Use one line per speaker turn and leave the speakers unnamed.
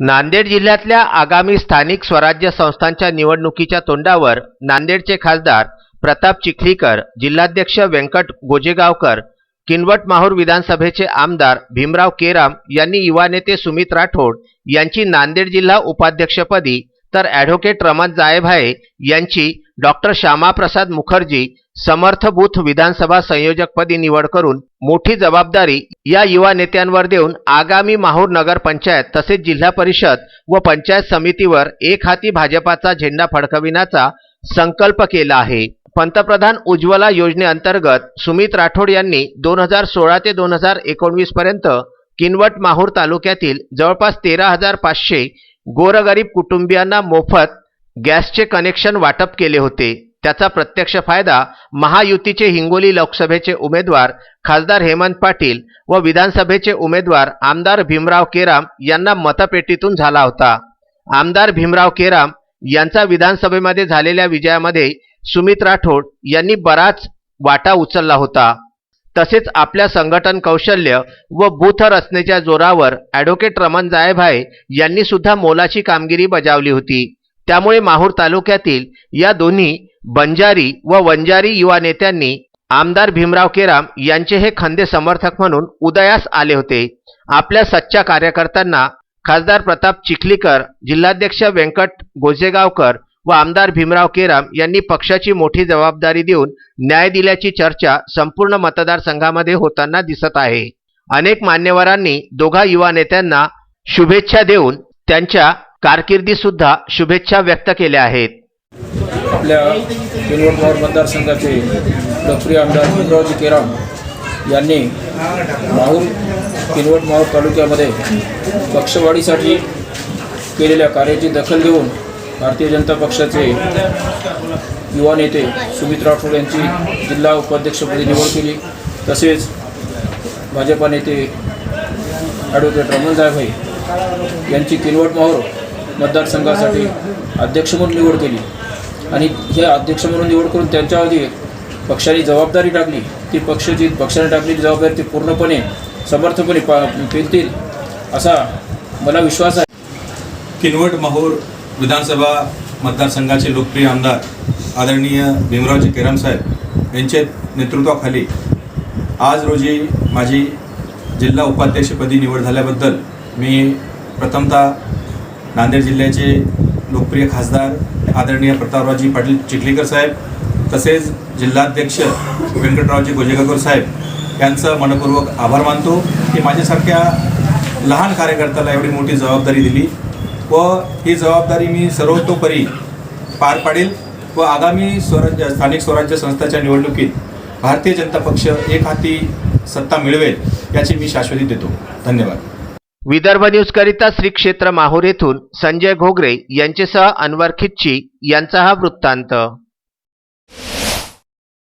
नांदेड जिल्ह्यातल्या आगामी स्थानिक स्वराज्य संस्थांच्या निवडणुकीच्या तोंडावर नांदेडचे खासदार प्रताप चिखलीकर जिल्हाध्यक्ष व्यंकट गोजेगावकर किनवट माहूर विधानसभेचे आमदार भीमराव केराम यांनी युवा नेते सुमित राठोड यांची नांदेड जिल्हा उपाध्यक्षपदी तर ॲडव्होकेट रमत जायभाये यांची डॉक्टर श्यामाप्रसाद मुखर्जी समर्थ बूथ विधानसभा संयोजकपदी निवड करून मोठी जबाबदारी या युवा नेत्यांवर देऊन आगामी माहूर नगरपंचायत तसेच जिल्हा परिषद व पंचायत समितीवर एक हाती भाजपाचा झेंडा फडकविण्याचा संकल्प केला आहे. पंतप्रधान उज्ज्वला योजनेअंतर्गत सुमित राठोड यांनी दोन हजार सोळा ते दोन हजार एकोणवीस पर्यंत किनवट माहूर तालुक्यातील जवळपास तेरा हजार पाचशे गोरगरीब कुटुंबियांना मोफत गॅसचे कनेक्शन वाटप केले होते. त्याचा प्रत्यक्ष फायदा महायुतीचे हिंगोली लोकसभेचे उमेदवार खासदार हेमंत पाटील व विधानसभेचे उमेदवार आमदार भीमराव केराम यांना मतपेटीतून झाला होता. आमदार भीमराव केराम यांचा विधानसभेमध्ये झालेल्या विजयामध्ये सुमित राठोड यांनी बराच वाटा उचलला होता. तसेच आपल्या संघटन कौशल्य व बूथ रचनेच्या जोरावर ॲडव्होकेट रमण जायभाय यांनी सुद्धा मोलाची कामगिरी बजावली होती. त्यामुळे माहूर तालुक्यातील या दोन्ही बंजारी व वंजारी युवा नेत्यांनी आमदार भीमराव केराम यांचे हे खंदे समर्थक म्हणून उदयास आले होते. आपल्या सच्च्या कार्यकर्त्यांना खासदार प्रताप चिखलीकर जिल्हाध्यक्ष व्यंकट गोजेगावकर व आमदार भीमराव केराम यांनी पक्षाची मोठी जबाबदारी देऊन न्याय दिल्याची चर्चा संपूर्ण मतदारसंघामध्ये होताना दिसत आहे. अनेक मान्यवरांनी दोघा युवा नेत्यांना शुभेच्छा देऊन त्यांच्या कारकिर्दीत सुद्धा शुभेच्छा व्यक्त केल्या आहेत.
आपल्या किनवट पवार मतदारसंघाचे लोकप्रिय आमदार भीमरावजी केराम यांनी माहूर किनवट माहूर तालुक्यामध्ये पक्षवाढीसाठी केलेल्या कार्याची दखल घेऊन भारतीय जनता पक्षाचे युवा नेते सुमित राठोड यांची जिल्हा उपाध्यक्षपदी निवड केली. तसेच भाजपा नेते ॲडव्होकेट रमण यांची किनवट माहोर मतदारसंघासाठी अध्यक्ष म्हणून निवड केली. आणि हे अध्यक्ष म्हणून निवड करून त्यांच्यावरती पक्षाने जबाबदारी टाकली. ती पक्षाची पक्षाने टाकलेली जबाबदारी ती पूर्णपणे समर्थपणे पा पेलतील असा मला विश्वास आहे.
किनवट माहूर विधानसभा मतदारसंघाचे लोकप्रिय आमदार आदरणीय भीमरावजी केराम साहेब यांच्या नेतृत्वाखाली आज रोजी माझी जिल्हा उपाध्यक्षपदी निवड झाल्याबद्दल मी प्रथमतः नांदेड जिल्ह्याचे लोकप्रिय खासदार आदरणीय प्रतापरावजी पाटील चिखलीकर साहेब तसेच जिल्हाध्यक्ष व्यंकटरावजी गोजेगाकर साहेब यांचं मनपूर्वक आभार मानतो. की माझ्यासारख्या लहान कार्यकर्त्याला एवढी मोठी जबाबदारी दिली. व ही जबाबदारी मी सर्वतोपरी पार पाडेल व आगामी स्वराज्य स्थानिक स्वराज्य संस्थाच्या निवडणुकीत भारतीय जनता पक्ष एक हाती सत्ता मिळवेल याची मी शाश्वती देतो. धन्यवाद.
विदर्भ न्यूजकरिता श्री क्षेत्र माहूर येथून संजय घोगरे यांचेसह अनवर खिच्ची यांचा हा वृत्तांत.